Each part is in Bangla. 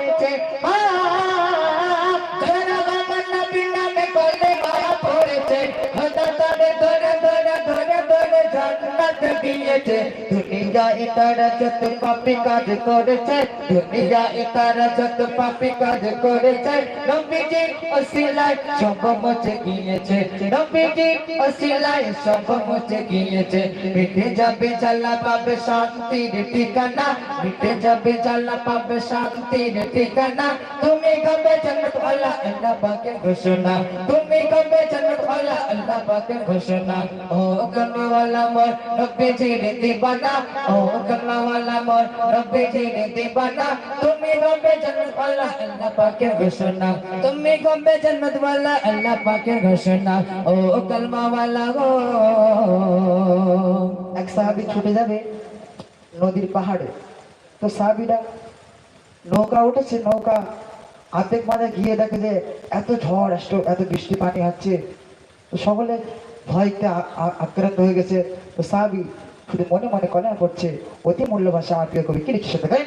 পড়েছে জান্নাত দিয়েছে। দুনিয়ায় তারা যত পাপি কাজ করেছে। দুনিয়ায় তারা যত পাপি কাজ করেছে। নবীজি অসিলায় সব মুছে গিয়েছে। নবীজি অসিলায় সব মুছে গিয়েছে। মিটে যাবে জ্বালা, পাবে শান্তির ঠিকানা। মিটে যাবে জ্বালা, পাবে শান্তির ঠিকানা। তুমি কবে জন্নত আল্লাহ আল্লাহ পাকের ঘোষণা তুমি কবে জন্নত আল্লাহ আল্লাহ পাকের ঘোষণা ও কনওয়ালা মোর নবীজির দিবানা ও কনওয়ালা মোর নবীজির দিবানা তুমি কবে জন্নত আল্লাহ আল্লাহ পাকের ঘোষণা তুমি কবে জন্নত ওয়ালা আল্লাহ পাকের ঘোষণা ও কলমা ওয়ালা গো এক সাহাবি ছুটে যাবে নদীর পাহাড়ে তো সাহাবিরা নৌকা উঠেছে নৌকা আর্ধেক মাঝে গিয়ে দেখে যে এত ঝড় আসলো এত বৃষ্টি পানি হচ্ছে তো সকলে ভয়তে আক্রান্ত হয়ে গেছে তো সাহাবি শুধু মনে মনে কল্যাণ করছে অতি মূল্যবান সাহাবিয়া কবি কি লিখছে দেখেন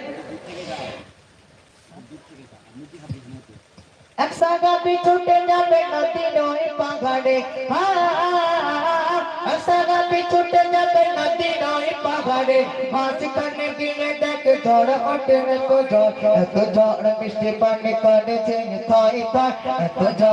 এক সাগাবি ছুটে যাবে নদী নয় পাহাড়ে এক সাগাবি ছুটে যাবে নদী নয় পাহাড়ে মাঝখানে গিয়ে দেখ ঝড় হটে এত ঝড়। এত ঝড় মিষ্টি পানি করেছে খাই থই এত ঝড়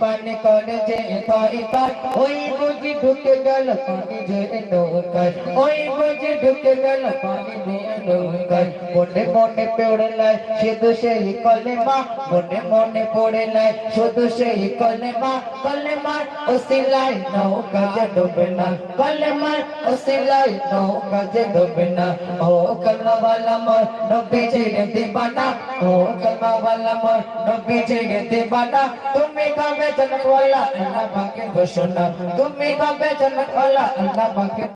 পানি করেছে থই থই ওই বুঝি ঢুকে গেল পানি যে নৌকায়, ওই বুঝি ঢুকে গেল পানি দিয়ে নৌকায়। মনে মনে পেড়ে লাই শুধু সেই কলেমা, মনে মনে পড়ে লাই শুধু সেই কলেমা। কলেমার ওসিলাই নৌকা যে ডুবে না কলেমার ওসিলাই নৌকা যে ডুবে না। ও কলমাওয়ালা মোর নবী জিরে দিবানা, ও কলমাওয়ালা মোর নবী জিরে দিবানা। তুমি কবে জন্মওয়ালা আল্লাহ পাকের ঘোষণা। তুমি কবে জন্মওয়ালা আল্লাহ পাকের